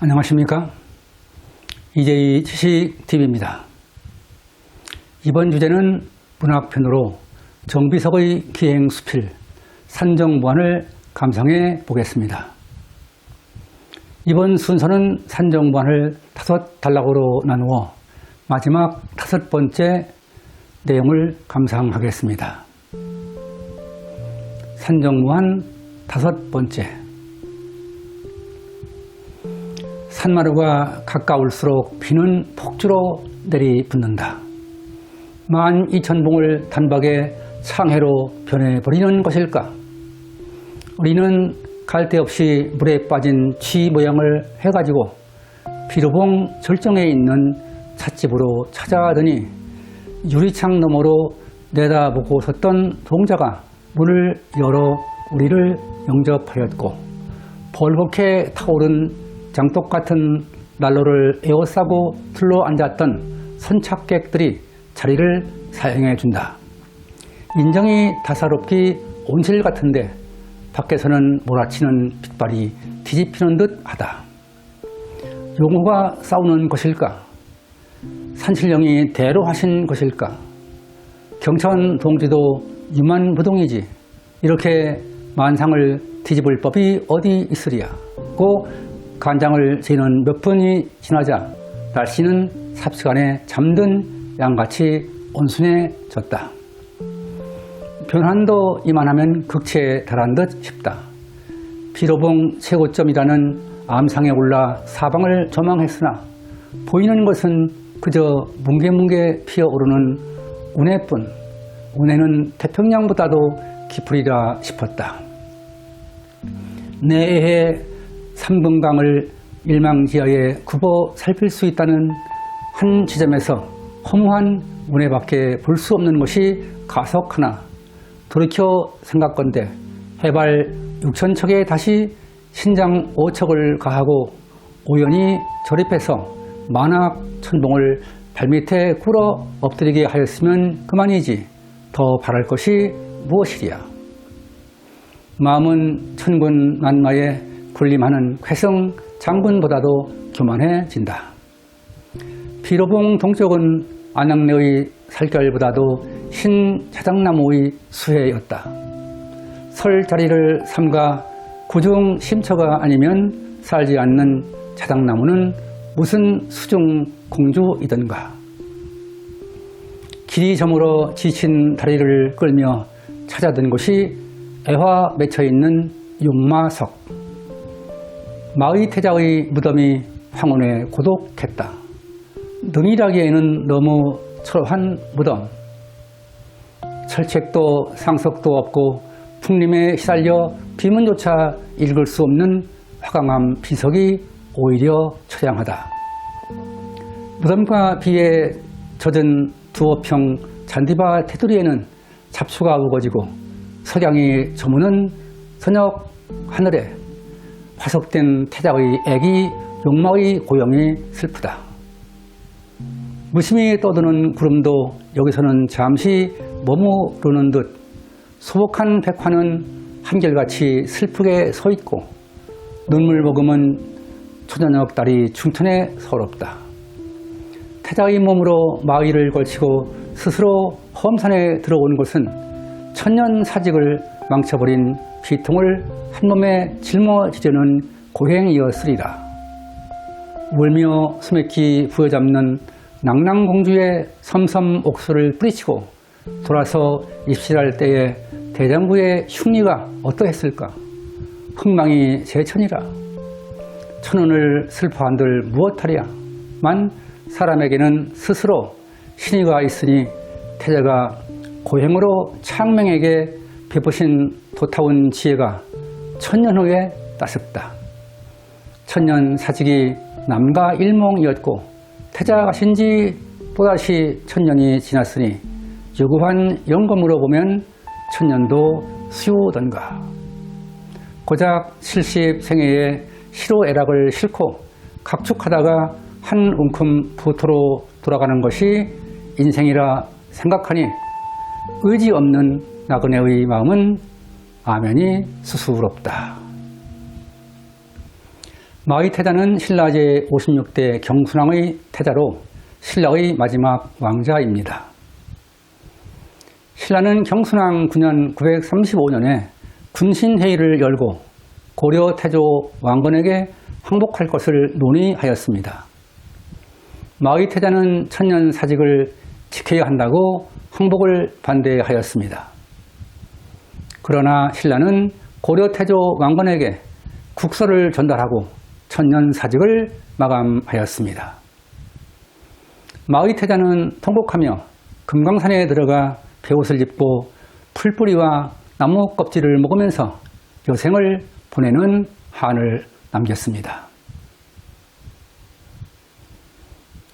안녕하십니까. 이재희 지식TV입니다. 이번 주제는 문학편으로 정비석의 기행수필 산정무안을 감상해 보겠습니다. 이번 순서는 산정무안을 다섯 단락으로 나누어 마지막 다섯 번째 내용을 감상하겠습니다. 산정무안 다섯 번째 산마루가 가까울수록 비는 폭주로 내리붙는다. 만 이천 봉을 단박에 상해로 변해버리는 것일까? 우리는 갈 데 없이 물에 빠진 쥐 모양을 해가지고 비로봉 절정에 있는 찻집으로 찾아가더니 유리창 너머로 내다보고 섰던 동자가 문을 열어 우리를 영접하였고 벌겋게 타오른 장독 같은 난로를 에워싸고 둘러앉았던 선착객들이 자리를 사용해 준다. 인정이 다사롭기 온실 같은데 밖에서는 몰아치는 빛발이 뒤집히는 듯 하다. 용호가 싸우는 것일까? 산신령이 대로 하신 것일까? 경천 동지도 유만부동이지. 이렇게 만상을 뒤집을 법이 어디 있으랴. 고 간장을 재는 몇 분이 지나자 날씨는 삽시간에 잠든 양같이 온순해졌다. 변환도 이만하면 극치에 달한 듯 싶다. 비로봉 최고점이라는 암상에 올라 사방을 조망했으나 보이는 것은 그저 뭉게뭉게 피어오르는 운해뿐 운해는 태평양보다도 깊으리라 싶었다. 내해 삼금강을 일망지하에 굽어 살필 수 있다는 한 지점에서 허무한 운해밖에 볼 수 없는 것이 가석 하나 돌이켜 생각건대 해발 6천 척에 다시 신장 5척을 가하고 우연히 조립해서 만악 천봉을 발밑에 꿇어 엎드리게 하였으면 그만이지 더 바랄 것이 무엇이랴. 마음은 천군 만마에 군림하는 회성 장군보다도 교만해진다. 비로봉 동쪽은 안양내의 살결보다도 흰 자작나무의 수해였다. 설 자리를 삼가 구중 심처가 아니면 살지 않는 자작나무는 무슨 수중 공주이던가. 길이 저물어 지친 다리를 끌며 찾아든 곳이 애화 맺혀 있는 용마석. 마의 태자의 무덤이 황혼에 고독했다. 능이라기에는 너무 철한 무덤. 철책도 상석도 없고 풍림에 시달려 비문조차 읽을 수 없는 화강암 비석이 오히려 처량하다. 무덤과 비에 젖은 두어평 잔디바 테두리에는 잡초가 우거지고 석양이 저무는 저녁 하늘에 화석된 태자의 애기 용마의 고영이 슬프다. 무심히 떠드는 구름도 여기서는 잠시 머무르는 듯 소복한 백화는 한결같이 슬프게 서 있고 눈물 머금은 초저녁 달이 중천에 서럽다. 태자의 몸으로 마위를 걸치고 스스로 험산에 들어온 것은 천년 사직을 망쳐버린 비통을 한 몸에 짊어지려는 고행이었으리라. 울며 수맥히 부여잡는 낭랑공주의 섬섬 옥수를 뿌리치고 돌아서 입실할 때에 대장부의 흉리가 어떠했을까? 흥망이 제천이라. 천운을 슬퍼한들 무엇하랴? 만 사람에게는 스스로 신의가 있으니 태자가 고행으로 창명에게 베푸신 도타운 지혜가 천년 후에 따습다. 천년 사직이 남가 일몽이었고 태자 가신 지 또다시 천년이 지났으니 유구한 영검으로 보면 천년도 수요던가. 고작 70생애에 시로애락을 싣고 각축하다가 한 움큼 부토로 돌아가는 것이 인생이라 생각하니 의지 없는 나그네의 마음은 아면이 수수롭다. 마의 태자는 신라제 56대 경순왕의 태자로 신라의 마지막 왕자입니다. 신라는 경순왕 9년 935년에 군신회의를 열고 고려 태조 왕건에게 항복할 것을 논의하였습니다. 마의 태자는 천년 사직을 지켜야 한다고 항복을 반대하였습니다. 그러나 신라는 고려 태조 왕건에게 국서를 전달하고 천년 사직을 마감하였습니다. 마의 태자는 통곡하며 금강산에 들어가 베옷을 입고 풀뿌리와 나무 껍질을 먹으면서 여생을 보내는 한을 남겼습니다.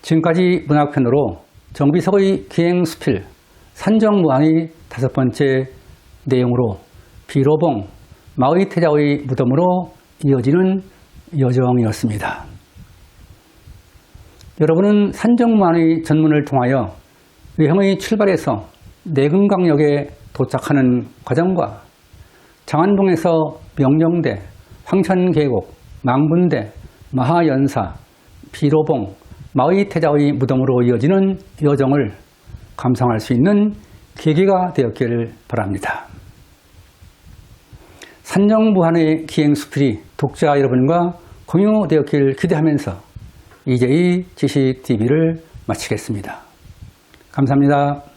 지금까지 문학편으로 정비석의 기행수필 산정무항의 다섯 번째 내용으로 비로봉 마의 태자의 무덤으로 이어지는 여정이었습니다. 여러분은 산정무항의 전문을 통하여 외형의 출발에서 내금강역에 도착하는 과정과 장안동에서 명령대, 황천계곡, 망분대, 마하연사, 비로봉, 마의태자의 무덤으로 이어지는 여정을 감상할 수 있는 계기가 되었기를 바랍니다. 산정부한의 기행수필이 독자 여러분과 공유되었길 기대하면서 이제의 지식TV를 마치겠습니다. 감사합니다.